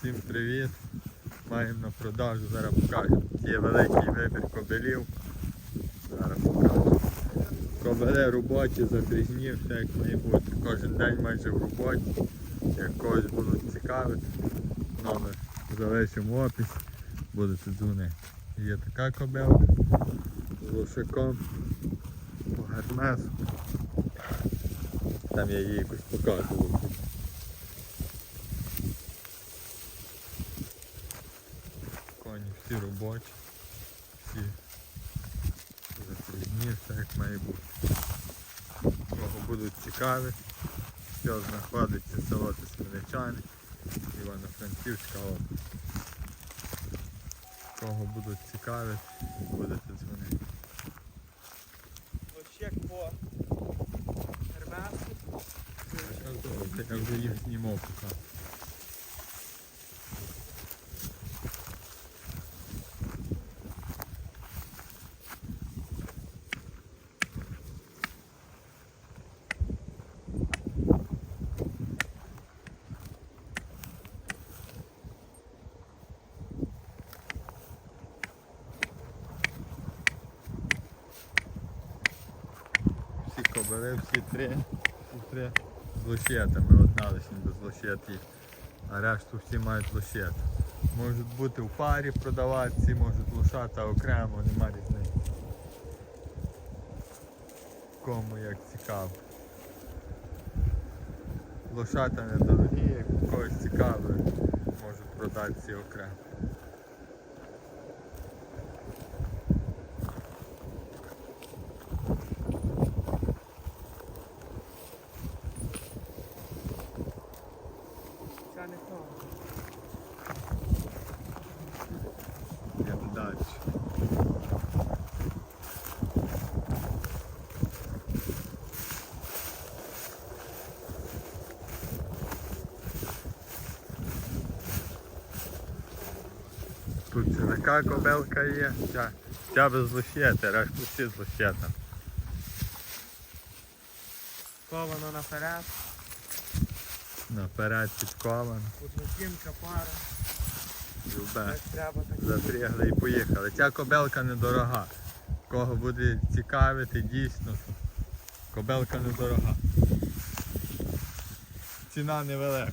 Всім привіт! Маємо на продажу, зараз покажу. Є великий вибір кобилів. Зараз покажу. Кобили робочі, запрізні, все як має бути. Кожен день майже в роботі. Як когось будуть цікавити, номер залишимо в описі, будете дзвонити. Є така кобилка з лошаком по гермесу. Там я її якось показував. Коні всі робочі, всі запрягні, все як має бути. Кого будуть цікаві, що знаходиться село Тисменичани, Івано-Франківська область. Кого будуть цікаві, будете дзвонити. Чек по Гермесу. Я вже їх знімав поки. Всі всі три, три з лощетами, одна лише без лощет. А решту всі мають лощет. Можуть бути в парі продаватися, можуть лошата окремо, нема різниці. Кому як цікаво. Лошата недорогі, як когось цікаве, можуть продати всі окремо. Це не то. Йдемо далі. Тут це така кобелка є, ця, ця без лощети, решту всі з лощетами. Ковано наперед. Наперед підкована, Однотімка пара. любе. Запрягли і поїхали. Ця кобелка недорога. Кого буде цікавити, дійсно, кобелка недорога. Ціна невелика.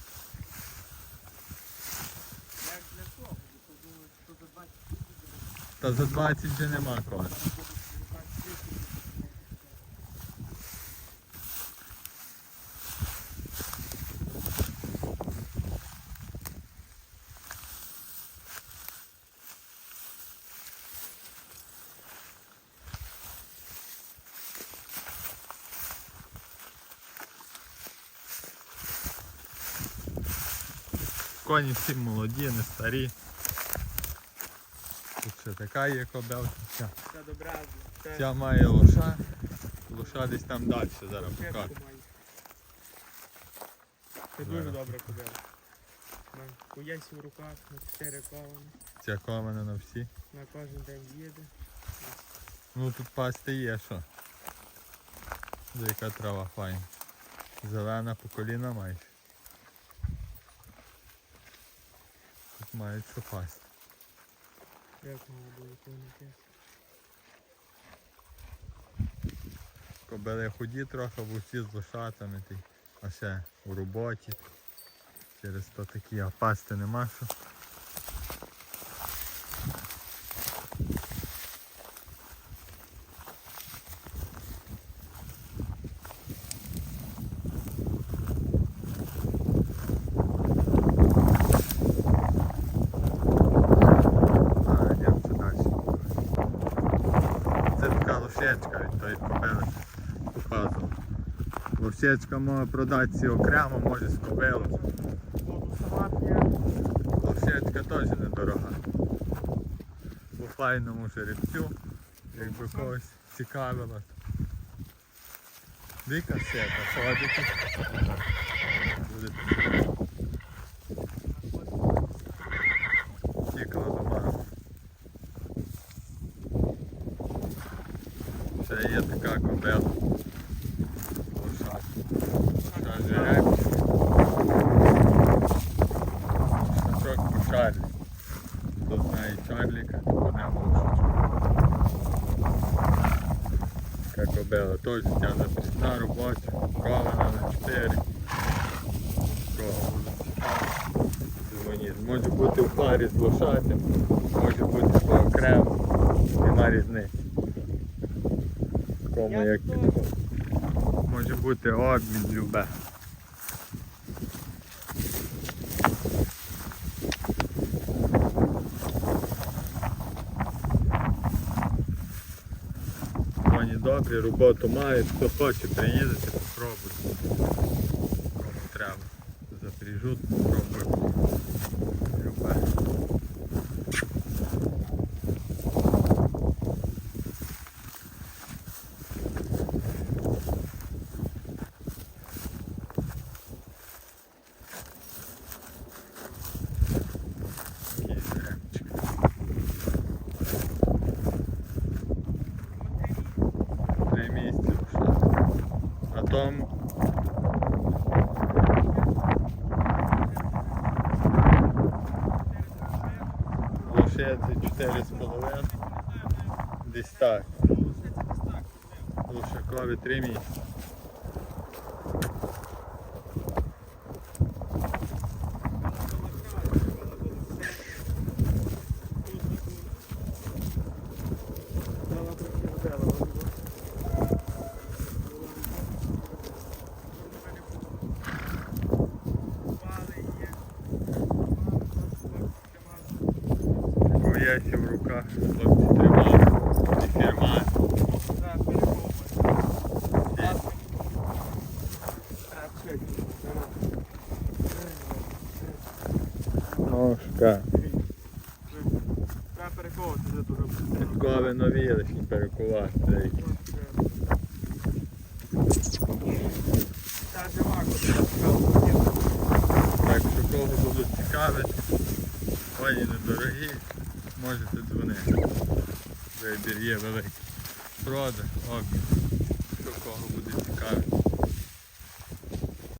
Як для того? Бо то думаю, що за 20 тисяч Та за 20 вже нема кого. буде 20 тисяч. Коні всі молоді, не старі. Ще така є кобелка. Ця, ця має лоша. Лоша десь там далі зараз покажу. Це дуже добра кобила. Поєсть в руках, на 4 ковани. Ця кована на всі. На кожен день їде. Ну тут пасти є що. Яка трава файна. Зелена по коліна майже. Тут мають що пасти. Як мало було. Кобили худі трохи, бо всі з лошатами, а ще у роботі. Через то такі, а пасти нема що. А, йдемо це далі. Це така лошечка від тої показував. Лошечка може продатися окремо, може п'є. Лошечка теж недорога. По файному жеребцю, якби когось цікавило. Дві касети, ходите. є така конкретна. Шачок по Чарлі. Хто знає Чарліка, то не Як обела, теж я записна робота, кована на 4. Може бути в парі з лошатим, може бути по окремо, нема різниці. Кому як? Може бути обмін любе. Коні добрі, роботу мають, хто хоче приїдете, попробуйте. Кому треба. Запряжуть, попробуйте. Любе. Такий жеребчик. Три місяці вже. А там лошиці 4,5. Десь так. Лушакові 3 місяці. Боясі в руках, хлопці тримали. І фірма. Ножка. Треба переховувати за робити. Підкови нові лишні перекувати. Коли Так що кого будуть цікавити, коні недорогі, можете дзвонити. Вибір є великий. Продаж, обмін. Що кого буде цікавити.